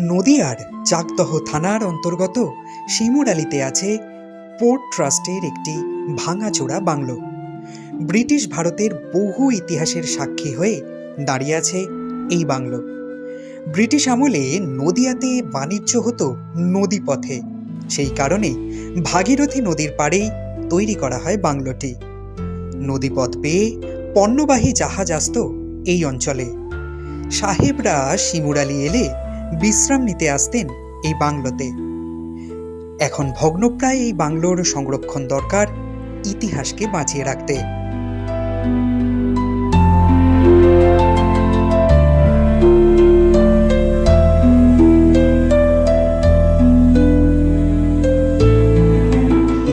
নদিয়ার চাকদহ থানার অন্তর্গত শিমুরালিতে আছে পোর্ট ট্রাস্টের একটি ভাঙাচোরা বাংলো। ব্রিটিশ ভারতের বহু ইতিহাসের সাক্ষী হয়ে দাঁড়িয়ে আছে এই বাংলো। ব্রিটিশ আমলে নদিয়াতে বাণিজ্য হতো নদীপথে। সেই কারণে ভাগীরথী নদীর পাড়েই তৈরি করা হয় বাংলোটি। নদীপথ পেয়ে পণ্যবাহী জাহাজ আসত এই অঞ্চলে। সাহেবরা শিমুরালি এলে বিশ্রাম নিতে আসতেন এই বাংলোতে। এখন ভগ্নপ্রায় এই বাংলোর সংরক্ষণ দরকার ইতিহাসকে বাঁচিয়ে রাখতে।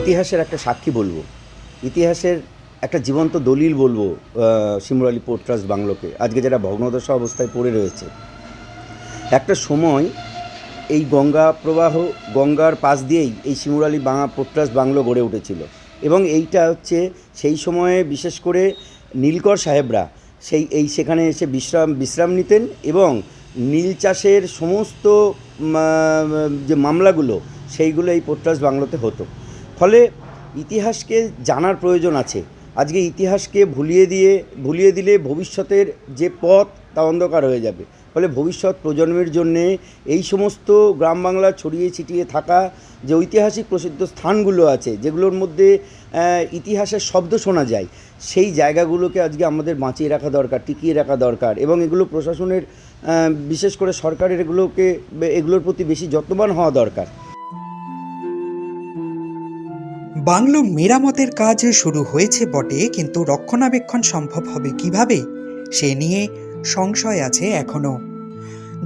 ইতিহাসের একটা সাক্ষী বলব। ইতিহাসের একটা জীবন্ত দলিল বলব শিমুরালী পোর্ট ট্রাস্ট বাংলোকে। আজকে যারা ভগ্নদশা অবস্থায় পড়ে রয়েছে একটা সময় এই গঙ্গা প্রবাহ গঙ্গার পাশ দিয়েই এই Shimurali Bangla port trust bungalow গড়ে উঠেছিল। এবং এইটা হচ্ছে সেই সময়ে বিশেষ করে নীলকর সাহেবরা সেই এই সেখানে এসে বিশ্রাম বিশ্রাম নিতেন এবং নীল চাষের সমস্ত যে মামলাগুলো সেইগুলো এই পোট্রাস বাংলোতে হতো। ফলে ইতিহাসকে জানার প্রয়োজন আছে। আজকে ইতিহাসকে ভুলিয়ে দিয়ে, ভুলিয়ে দিলে ভবিষ্যতের যে পথ তা অন্ধকার হয়ে যাবে। ফলে ভবিষ্যৎ প্রজন্মের জন্যে এই সমস্ত গ্রাম বাংলা ছড়িয়ে ছিটিয়ে থাকা যে ঐতিহাসিক প্রসিদ্ধ স্থানগুলো আছে, যেগুলোর মধ্যে ইতিহাসের শব্দ শোনা যায়, সেই জায়গাগুলোকে আজকে আমাদের বাঁচিয়ে রাখা দরকার, টিকিয়ে রাখা দরকার এবং এগুলো প্রশাসনের বিশেষ করে সরকারের এগুলোকে, এগুলোর প্রতি বেশি যত্নবান হওয়া দরকার। বাংলো মেরামতের কাজ শুরু হয়েছে বটে, কিন্তু রক্ষণাবেক্ষণ সম্ভব হবে কীভাবে? সে নিয়ে সংশয় আছে এখনও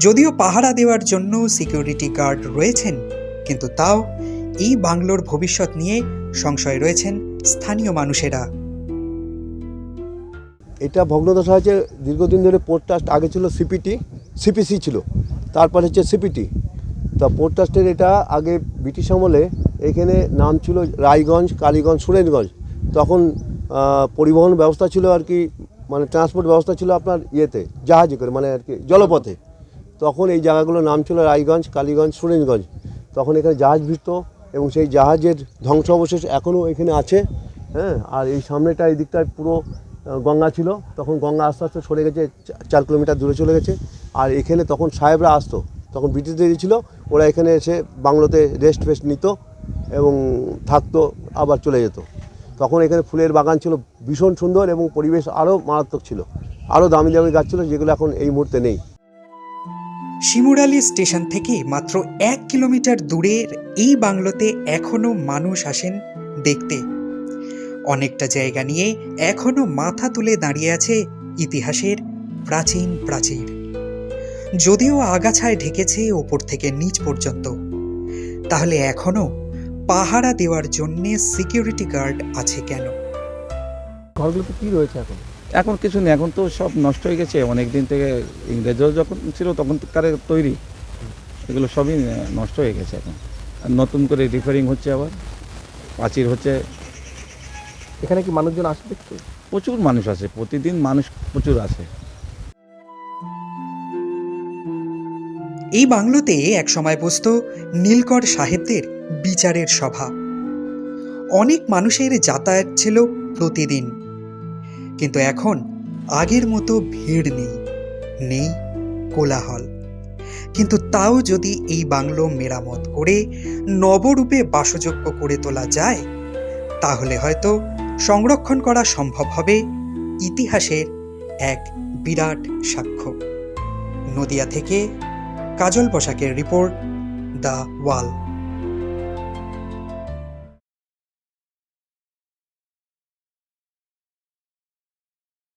যদিও পাহারা দেওয়ার জন্য সিকিউরিটি গার্ড রয়েছেন, কিন্তু তাও এই বাংলোর ভবিষ্যৎ নিয়ে সংশয় রয়েছেন স্থানীয় মানুষেরা। এটা ভগ্নদশা হয়েছে, দীর্ঘদিন ধরে পোর্ট ট্রাস্ট আগে ছিল সিপিটি, সিপিসি ছিল, তারপর হচ্ছে সিপিটি। তা পোর্ট ট্রাস্টের এটা আগে ব্রিটিশ আমলে এখানে নাম ছিল রায়গঞ্জ, কালীগঞ্জ সুরেশগঞ্জ তখন পরিবহন ব্যবস্থা ছিল আর কি মানে ট্রান্সপোর্ট ব্যবস্থা ছিল আপনার ইয়েতে, জাহাজে করে মানে আর কি, জলপথে। তখন এই জায়গাগুলোর নাম ছিল রায়গঞ্জ, কালীগঞ্জ, সুরেশগঞ্জ। তখন এখানে জাহাজ ভিড়ত এবং সেই জাহাজের ধ্বংসাবশেষ এখনও এখানে আছে হ্যাঁ? আর এই সামনেটা, এই দিকটায় পুরো গঙ্গা ছিল। তখন গঙ্গা আস্তে আস্তে সরে গেছে চার কিলোমিটার দূরে চলে গেছে। আর এখানে তখন সাহেবরা আসতো, তখন ব্রিটিশদের ছিল, ওরা এখানে এসে বাংলোতে রেস্ট ফেস্ট নিত এবং থাকতো, আবার চলে যেত। তখন এখানে ফুলের বাগান ছিল, ভীষণ সুন্দর এবং পরিবেশ আরও মারাত্মক ছিল, আরও দামি দামি গাছ ছিল যেগুলো এখন এই মুহূর্তে নেই। শিমুরালি স্টেশন থেকে মাত্র এক কিলোমিটার দূরের এই বাংলোতে এখনও মানুষ আসেন দেখতে। অনেকটা জায়গা নিয়ে এখনও মাথা তুলে দাঁড়িয়ে আছে ইতিহাসের প্রাচীন প্রাচীর। যদিও আগাছায় ঢেকেছে ওপর থেকে নিচ পর্যন্ত। তাহলে এখনও পাহারা দেওয়ার জন্যে সিকিউরিটি গার্ড আছে কেন? ঘরগুলোতে কী রয়েছে এখন? এখন কিছু নেই এখন তো সব নষ্ট হয়ে গেছে। অনেক দিন থেকে ইংরেজও যখন ছিল তখন কারে তৈরি। এগুলো সবই নষ্ট হয়ে গেছে এখন। আর নতুন করে রিপেয়ারিং হচ্ছে আবার প্রাচীর হচ্ছে। এখানে কি মানুষজন আসে দেখতে? প্রচুর মানুষ আছে প্রতিদিন মানুষ প্রচুর আছে এই বাংলোতে একসময় বসত নীলকর সাহেবদের বিচারের সভা। অনেক মানুষের যাতায়াত ছিল প্রতিদিন। কিন্তু এখন আগের মতো ভিড় নেই নেই কোলাহল। কিন্তু তাও যদি এই বাংলো মেরামত করে নবরূপে বাসযোগ্য করে তোলা যায়, তাহলে হয়তো সংরক্ষণ করা সম্ভব হবে ইতিহাসের এক বিরাট সাক্ষ্য। নদিয়া থেকে কাজল পোশাকের রিপোর্ট, দ্য ওয়াল।